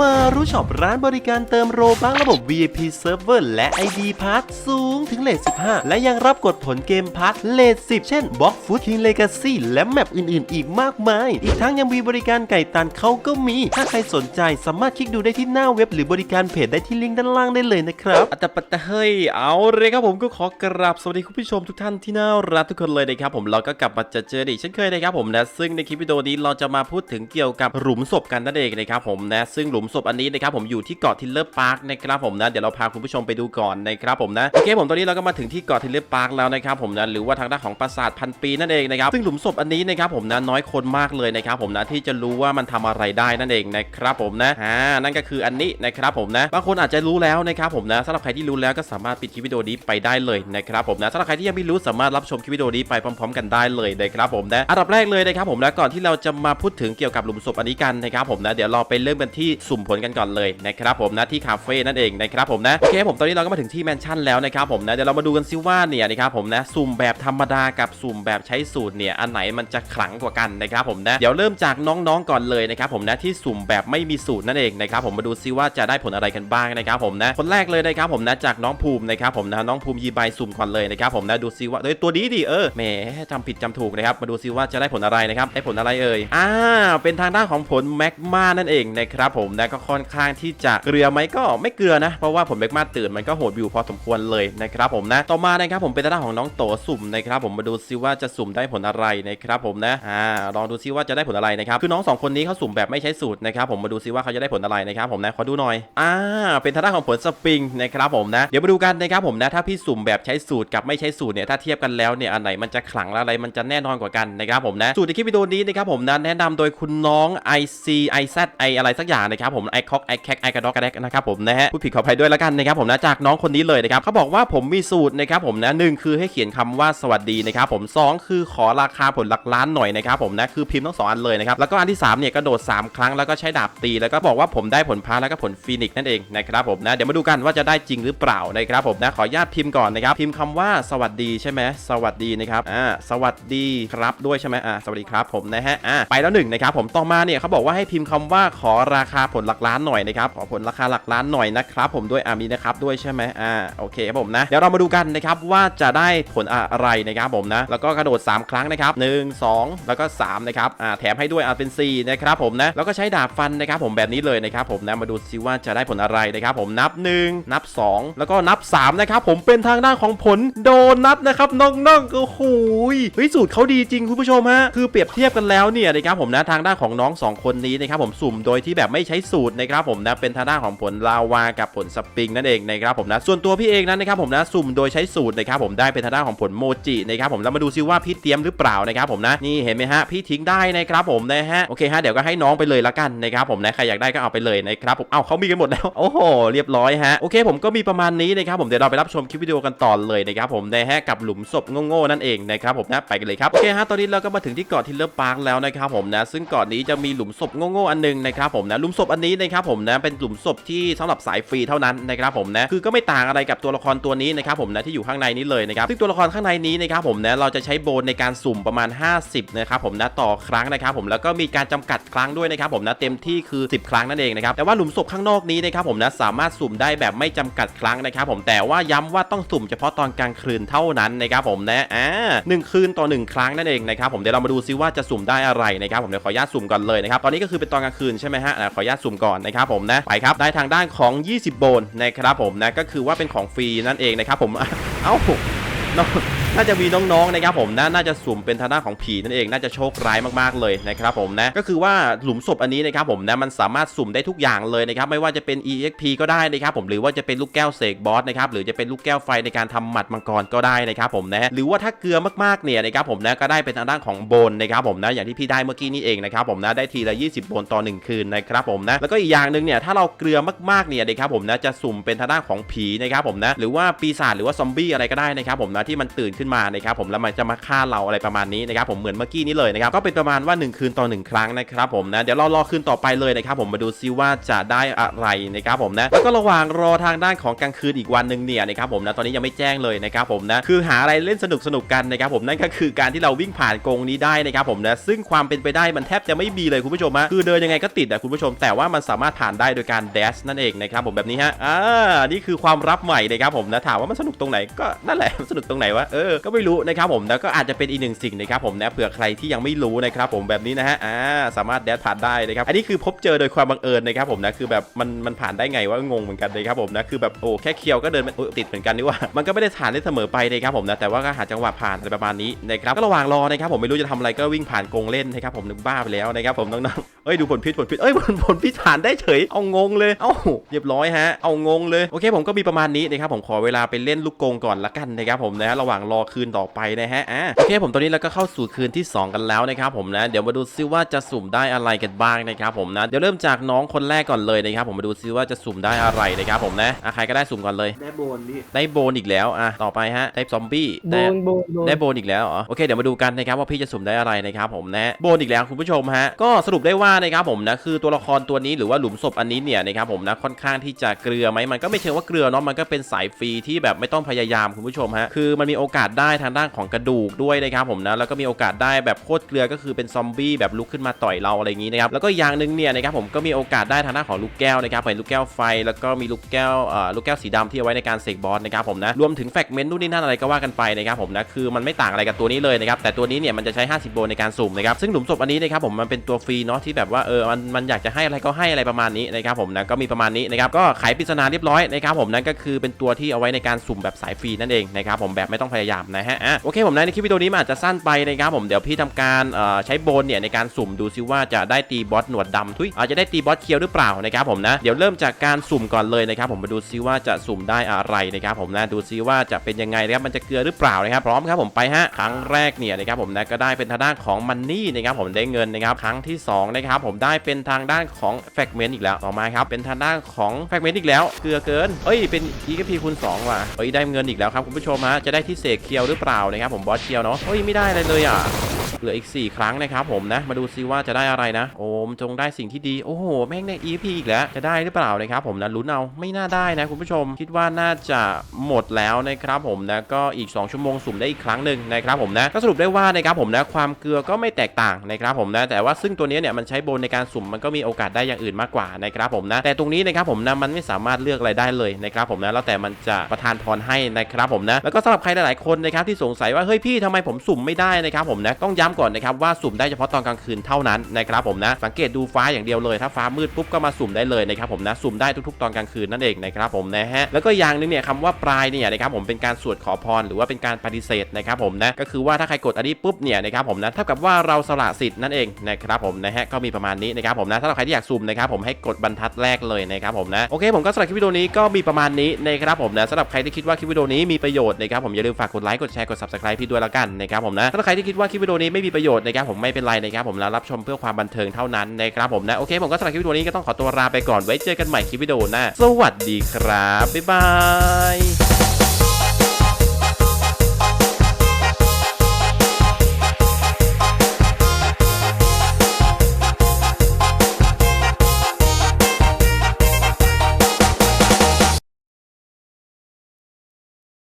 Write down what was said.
มารู้ช็อปร้านบริการเติมโรบังระบบ VIP Server และ ID Pass สูงถึงเลท15 และยังรับกดผลเกมพาร์ทเลท10 เช่น Box Food King Legacy และแมปอื่นๆ อีกมากมาย อีกทั้งยังมีบริการไก่ตันเขาก็มี ถ้าใครสนใจสามารถคลิกดูได้ที่หน้าเว็บหรือบริการเพจได้ที่ลิงก์ด้านล่างได้เลยนะครับอัตปะตะเฮ้ยเอาเลยครับผมก็ขอกราบสวัสดีคุณผู้ชมทุกท่านที่น่ารักทุกคนเลยนะครับผมเราก็กลับมาเจอเจออีกเช่นเคยนะครับผมนะซึ่งในคลิปวิดีโอนี้เราจะมาพูดถึงเกี่ยวกับหลุมศพกันนั่นเองนะครับผมนะซึ่งหลุมศพอันนี้นะครับผมอยู่ที่เกาะทิลเลอร์พาร์คนะครับผมนะเดี๋ยวเราพาคุณผู้ชมไปดูก่อนนะครับผมนะโอเคผมตอนนี้เราก็มาถึงที่เกาะทิลเลอร์พาร์คแล้วนะครับผมนะหรือว่าทางด้านของปราสาทพันปีนั่นเองนะครับซึ่งหลุมศพอันนี้นะครับผมนะน้อยคนมากเลยนะครับผมนะที่จะรู้ว่ามันทำอะไรได้นั่นเองนะครับผมนะอ่านั่นก็คืออันนี้นะครับผมนะบางคนอาจจะรู้แล้วนะครับผมนะสำหรับใครที่รู้แล้วก็สามารถปิดคลิปวิดีโอนี้ไปได้เลยนะครับผมนะสำหรับใครที่ยังไม่รู้สามารถรับชมคลิปวิดีโอนี้ไปพร้อม ๆ กันได้เลยนะครับผมนะอันดับแรกเลยนะครับผมนะก่อนที่เราจะมาพูดถึงเกี่ยวกับหลุมศพอันนี้กันนะครับผมนะเดี๋ยวเราไปเริ่มกันที่สุมผลกันก่อนเลยนะครับผมนะที่คาเฟ่นั่นเองนะครับผมนะโอเคผมตอนนี้เราก็มาถึงที่แมนชั่นแล้วนะครับผมนะเดี๋ยวเรามาดูกันซิว่าเนี่ยนะครับผมนะสุ่มแบบธรรมดากับสุ่มแบบใช้สูตรเนี่ยอันไหนมันจะขลังกว่ากันนะครับผมนะเดี๋ยวเริ่มจากน้องๆก่อนเลยนะครับผมนะที่สุ่มแบบไม่มีสูตรนั่นเองนะครับผมมาดูซิว่าจะได้ผลอะไรกันบ้างนะครับผมนะคนแรกเลยนะครับผมนะจากน้องภูมินะครับผมนะน้องภูมิยีใบสุ่มก่อนเลยนะครับผมนะดูซิว่าเฮ้ยตัวนี้ดิเออแหมจำผิดจำถูกนะครับมาดูซิว่าจะได้ผลอะไรนะครับได้ผลอะไรเอ่ยอ่าเป็นทางด้านของผลแมกมานั่นเองนะครับผมนะก็ค่อนข้างที่จะเกลือไหมก็ไม่เกลือนะ เพราะว่าผลแมกมาตื่นมันก็โหดอยู่พอสมควรเลยนะครับผมนะต่อมานะครับผมเป็นทางด้านของน้องโตสุ่มนะครับผมมาดูซิว่าจะสุ่มได้ผลอะไรนะครับผมนะอ่าลองดูซิว่าจะได้ผลอะไรนะครับคือน้องสองคนนี้เขาสุ่มแบบไม่ใช้สูตรนะครับผมมาดูซิว่าเขาจะได้ผลอะไรนะครับผมนะขอดูหน่อยอ่าเป็นทางด้านของผลสปริงนะครับผมนะเดี๋ยวมาดูกันนะครับผมนะถ้าพี่สุ่มแบบใช้สูตรกับไม่ใช้สูตรเนี่ยถ้าเทียบกันแล้วเนี่ยอันไหนมันจะขลังอะไรมันจะแน่นอนกว่ากันนะครับผมนะสูตรในคลิปวิดีโอนี้นะครับผมนะแนะนำโดยคุณน้อง IC IZ I อะไรสักอย่างนะครับผม i c o c i c a c i กระดอกกระแดกนะครับผมนะฮะพูดผิดขออภัยด้วยแล้วกันนะครับผมนะจากน้องคนนี้เลยนะครับเขาบอกว่าผมมีสูตรนะครับผมนะหนึ่งคือให้เขียนคำว่าสวัสดีนะครับผมสองคือขอราคาผลหลักล้านหน่อยนะครับผมนะคือพิมพ์ทั้งสองอันเลยนะครับแล้วก็อันที่3เนี่ยกระโดด 3 ครั้งแล้วก็ใช้ดาบตีแล้วก็บอกว่าผมได้ผลพาแล้วก็ผลฟีนิกซ์นั่นเองนะครับผมนะเดี๋ยวมาดูกันว่าจะได้จริงหรือเปล่านะครับผมนะขออนุญาตพิมพ์ก่อนนะครับพิมพ์คำว่าสวัสดีใช่ไหมสวัสดีนะครับอ่าสวัสดีครับด้วยใช่ไหมอ่าสวัสดีครับผมนะฮะอ่าไปแล้วหนึ่งนะครับผมต่อมาเนี่ยเขาบอกว่าให้พิมพ์คำว่าขอราคาผลหลักล้านหน่อยนะครับขอผลราคาหลักล้านหน่อยนะครับผมด้วยอามีนะครับด้วยใช่ไหมอ่าโอเคครับผมนะเดี๋ยวเรามาดูกันนะครับว่าจะได้ผลอะไรนะครับผมนะแล้วก็กระโดด 3 ครั้งนะครับ1 2 แล้วก็3นะครับอ่าแถมให้ด้วยอาเป็น4นะครับผมนะแล้วก็ใช้ดาบฟันนะครับผมแบบนี้เลยนะครับผมนะมาดูซิว่าจะได้ผลอะไรนะครับผมนับ 1 นับ 2 แล้วก็นับ3นะครับผมเป็นทางด้านของผลโดนัทนะครับน้องๆโอ้โหเฮ้ยสูตรเขาดีจริงคุณผู้ชมฮะคือเปรียบเทียบกันแล้วเนี่ยนะครับผมนะทางด้านของน้อง 2 คนนี้นะครับผมสุ่มโดยที่แบบไม่ใช้สูตรนะครับผมนะเป็นทางด้านของผลลาวากับผลสปริงนั่นเองนะครับผมนะส่วนตัวพี่เองนั้นนะครับผมนะสุ่มโดยใช้สูตรนะครับผมได้เป็นทางด้านของผลโมจินะครับผมแล้วมาดูซิว่าพี่เตรียมหรือเปล่านะครับผมนะนี่เห็นไหมฮะพี่ทิ้งได้นะครับผมนะฮะโอเคฮะเดี๋ยวก็ให้น้องไปเลยละกันนะครับผมนะใครอยากได้ก็เอาไปเลยนะครับผมเอ้าเขามีกันหมดแล้วโอ้โหเรียบร้อยฮะโอเค ผมก็มีประมาณนี้นะครับผมเดี๋ยวเราไปรับชมคลิปวิดีโอกันต่อเลยนะครับผมนะฮะกับหลุมศพโง่ๆนั่นเองนะครับผมนะไปกันเลยครับโอเคฮะตอนนี้เราก็มาถึงที่เกาะทิลเลอร์พาร์คแล้วนะครับผมนะซึ่งเกาะนี้จะมีหลุมศพโง่ๆอันนึงนะครับผมนะหลุมศพอันนี้นะครับผมนะเป็นหลุมศพที่สำหรับสายฟรีเท่านั้นนะครับผมนะคือก็ไม่ต่างอะไรกับตัวละครตัวนี้นะครับผมนะที่อยู่ข้างในนี้เลยนะครับซึ่งตัวละครข้างในนี้นะครับผมนะเราจะใช้โบนในการสุ่มประมาณ 50นะครับผมนะต่อครั้งนะครับผมแล้วก็มีการจำกัดครั้งด้วยนะครับผมนะเต็มที่คือ 10 ครั้งนั่นเองนะครับแต่ว่าหลุมศพข้างนอกนี้นะครับผมนะสามารถสุ่มได้แบบไม่จำกัดครั้งนะครับผมแต่ว่าย้ำว่าต้องสุ่มเฉพาะตอนกลางคืนเท่านั้นนะครับผมนะอ่าหนึ่งคืนต่อหนึ่งครั้งนั่นเองนะครับผมเดี๋ยวเรามาดูซิว่าจะสุ่มได้อะไรนะครับผมเดี๋ยวขออนุญาตสุ่มก่อนเลยนะครับตอนนี้ก็คือเป็นตอนกลางคืนใช่ไหมฮะขออนุญาตสุ่มก่อนนะครับผมนะไปครับได้ทางด้านของ 20 โบนนะครับผมนะก็คือว่าเป็นของฟรีนั่นเองนะครับผมเอ้า น่าจะมีน้องๆนะครับผมนะน่าจะสุ่มเป็นทางด้านของผีนั่นเองน่าจะโชคร้ายมากๆเลยนะครับผมนะก็คือว่าหลุมศพอันนี้นะครับผมนะมันสามารถสุ่มได้ทุกอย่างเลยนะครับไม่ว่าจะเป็น EXP ก็ได้นะครับผมหรือว่าจะเป็นลูกแก้วเสกบอสนะครับหรือจะเป็นลูกแก้วไฟในการทำหมัดมังกรก็ได้นะครับผมนะหรือว่าถ้าเกลือมากๆเนี่ยนะครับผมนะก็ได้เป็นทางด้านของโบนนะครับผมนะอย่างที่พี่ได้เมื่อกี้นี่เองนะครับผมนะได้ทีละ 20 โบนต่อ 1 คืนนะครับผมนะแล้วก็อีกอย่างหนึ่งเนี่ยถ้าเราเกลือมากๆเนี่ยนะครับผมนะจะสุ่มเป็นทางด้านของผีนะครับผมนะหรือว่าปีศาจหรือว่าซอมบี้อะไรก็ได้นะครับผมนะที่มันตื่นขึ้นขึ้นมานะครับผมแล้วมันจะมาฆ่าเราอะไรประมาณนี้นะครับผมเหมือนเมื่อกี้นี้เลยนะครับก็เป็นประมาณว่า 1 คืนต่อ 1 ครั้งนะครับผมนะเดี๋ยวเรารอคืนต่อไปเลยนะครับผมมาดูซิว่าจะได้อะไรนะครับผมนะแล้วก็ระหว่างรอทางด้านของกลางคืนอีกวันหนึ่งเนี่ยนะครับผมนะตอนนี้ยังไม่แจ้งเลยนะครับผมนะคือหาอะไรเล่นสนุกสนุกกันนะครับผมนั่นก็คือการที่เราวิ่งผ่านกรงนี้ได้นะครับผมนะซึ่งความเป็นไปได้มันแทบจะไม่มีเลยคุณผู้ชมฮะคือเดินยังไงก็ติดอะคุณผู้ชม แต่ว่ามันสามารถผ่านได้โดยการแดชนั่นเองนะครับผมแบบนี้ฮะอ่านี่คือความรับใหม่นะครับผมนะถามว่ามันสนุกตรงไหนก็นั่นแหละสนุกตรงไหนวะเออก็ไม่รู้นะครับผมแล้วก็อาจจะเป็นอีกหนึ่งสิ่งนะครับผมนะเผื่อใครที่ยังไม่รู้นะครับผมแบบนี้นะฮะอ่าสามารถแดชผ่านได้นะครับอันนี้คือพบเจอโดยความบังเอิญนะครับผมนะคือแบบมันมันผ่านได้ไงวะงงเหมือนกันนะครับผมนะคือแบบโอ้แค่เคียวก็เดินไปติดเหมือนกันนี่ว่ามันก็ไม่ได้ผ่านได้เสมอไปนะครับผมนะแต่ว่าก็หาจังหวะผ่านอะไรประมาณนี้นะครับก็ระหว่างรอนะครับผมไม่รู้จะทำอะไรก็วิ่งผ่านกรงเล่นนะครับผมนึกบ้าไปแล้วนะครับผมน้องๆ เอ้ยดูผลพิษผลพิษเอ้ยผลผลพิษผ่านได้เฉยเอางงเลยเอ้าเรียบร้อยฮะเอางงเลยโอเค ผมก็มีประมาณนี้นะครับผมขอเวลาไปเล่นลูกกรงก่อนละกันนะครับผมนะระหว่างรอคืนต่อไปนะฮะอ่าโอเคผมตอนนี้เราก็เข้าสู่คืนที่ 2 กันแล้วนะครับผมนะเดี๋ยวมาดูซิว่าจะสุ่มได้อะไรกันบ้างนะครับผมนะเดี๋ยวเริ่มจากน้องคนแรกก่อนเลยนะครับผมมาดูซิว่าจะสุ่มได้อะไรนะครับผมนะอะใครก็ได้สุ่มก่อนเลยได้โบนพี่ได้โบนอีกแล้วอะต่อไปฮะได้ซอมบี้โบได้นโบนโบนได้โบนอีกแล้วเหรอโอเคเดี๋ยวมาดูกันนะครับว่าพี่จะสุ่มได้อะไรนะครับผมนะโบนอีกแล้วคุณผู้ชมฮะก็สรุปได้ว่านะครับผมนะคือตัวละครตัวนี้หรือว่าหลุมศพอันนี้เนี่ยนะครับผมนะค่อนข้างที่จะเกลือไหมมันก็ไม่เชิงว่าเกลือเนาะมันก็เป็นสายฟรีที่แบบไม่ต้องพยายามคุณผู้ชมฮะคือมันมีโอกาสได้ทางด้านของกระดูกด้วยนะครับผมนะแล้วก็มีโอกาสได้แบบโคตรเกลือก็คือเป็นซอมบี้แบบลุกขึ้นมาต่อยเราอะไรอย่างนี้นะครับแล้วก็อย่างหนึ่งเนี่ยนะครับผมก็มีโอกาสได้ทางด้านของลูกแก้วนะครับเป็นลูกแก้วไฟ แล้วก็มีลูกแก้วเอ่อลูกแก้วสีดำที่เอาไว้ในการเสกบอสนะครับผมนะรวมถึงแฟกเมนต์นู่นนี่นั่นอะไรก็ว่ากันไปนะครับผมนะคือมันไม่ต่างอะไรกับตัวนี้เลยนะครับแต่ตัวนี้เนี่ยมันจะใช้ 50โบในการสุ่มนะครับซึ่งหลุมศพอันนี้นะครับผมมันเป็นตัวฟรีเนาะที่แบบว่าเออมันมันอยากจะให้อะไรก็ให้อะไรประมาณนี้นะครับผมนะก็มีประมาณนี้นะครับก็ไขปริศนาเรียบร้อยนะครับผมนั่นก็คือเป็นตัวที่เอาไว้ในการสุ่มแบบสายฟรีนั่นเองนะครับผมแบบไม่ต้องพยายามนะฮะอะโอเคผมนะในคลิปวิดีโอนี้มันอาจจะสั้นไปนะครับผมเดี๋ยวพี่ทำการเอ่อใช้โบนเนี่ยในการสุ่มดูซิว่าจะได้ตีบอสหนวดดำทุยอาจจะได้ตีบอสเคียวหรือเปล่านะครับผมนะเดี๋ยวเริ่มจากการสุ่มก่อนเลยนะครับผมมาดูซิว่าจะสุ่มได้อะไรนะครับผมนะดูซิว่าจะเป็นยังไงนะครับมันจะเกลือหรือเปล่านะครับพร้อมครับผมไปฮะครั้งแรกเนี่ยนะครับผมนะก็ได้เป็นทางด้านของมันนี่นะครับผมได้เงินนะครับครั้งที่สองนะครับผมได้เป็นทางด้านของแฟกเมนต์อีกแล้วต่อมาครับเป็นทางด้านของแฟกเมนต์อีกแล้วเกลือเกินเอ้ยเป็นอีกพีคูณสองว่ะเอ้ยได้เงินอีกแล้วครับคุณผู้ชมฮะจะได้ที่เสกเคียวหรือเปล่านะครับผมบอสเคียวเนาะเฮ้ยไม่ได้อะไรเลยอะ ลืออีก 4 ครั้งนะครับผมนะ มาดูซิว่าจะได้อะไรนะ โอมจงได้สิ่งที่ดี โอ้โห แม่งใน EP อีกแล้ว จะได้หรือเปล่านะครับผมนะลุ้นเอาไม่น่าได้นะคุณผู้ชม คิดว่าน่าจะหมดแล้วนะครับผมนะ ก็อีก 2 ชั่วโมงสุ่มได้อีกครั้งหนึ่งนะครับผมนะ ก็สรุปได้ว่านะครับผมนะ ความเกลือก็ไม่แตกต่างนะครับผมนะ แต่ว่าซึ่งตัวนี้เนี่ยมันใช้โบนในการสุ่มมันก็มีโอกาสได้อย่างอื่นมากกว่านะครับผมนะ แต่ตรงนี้นะครับผมนะมันไม่สามารถเลือกอะไรได้เลยนะครับผมนะ แล้วแต่มันจะประทานพรให้นะครับผมนะ แล้วก็สำหรับใครหลายๆคนนะครับที่สงสัยว่าเฮ้ยพี่ทำไมผมสุ่มไม่ได้นะครับผมนะต้องย้ำก่อนนะครับว่าสุ่มได้เฉพาะตอนกลางคืนเท่านั้นนะครับผมนะสังเกตดูฟ้าอย่างเดียวเลยถ้าฟ้ามืดปุ๊บก็มาสุ่มได้เลยนะครับผมนะสุ่มได้ทุกๆ ตอนกลางคืนนั่นเองนะครับผมนะฮะแล้วก็อย่างหนึงเนี่ยคำว่าปลายเนี่ยนะครับผมเป็นการสวดขอพรหรือว่าเป็นการปฏิเสธนะครับผมนะก็คือว่าถ้าใครกดอันนี้ปุ๊บเนี่ยนะครับผมนะเท่ากับว่าเราสละสิทธิ์นั่นเองนะครับผมนะฮะก็มีประมาณนี้นะครับผมนะถ้าเราใครที่อยากสุ่มนะครับผมให้กดบรรทัดแรกเลยนะครับผมนะโอเคผมก็สำหรับคลิปวิดีโอนี้ก็มีประมาณนี้นะครับผมนะสำหรับใครที่คิดว่าคลิปวิดีโอนี้มีประโยชน์นะครับผมอย่าลืมฝากกดไลค์กดแชร์กด subscribe พี่ด้วยละกันนะครับผมนะถ้าใครที่คิดว่าคลิปวิดีโอนี้ไม่มีประโยชน์นะครับผมไม่เป็นไรนะครับผมแล้วรับชมเพื่อความบันเทิงเท่านั้นนะครับผมนะโอเคผมก็สำหรับคลิปวิดีโอนี้ก็ต้องขอตัวลาไปก่อนไว้เจอกันใหม่คลิปวิดีโอหน้าสวัสดีครับบ๊ายบาย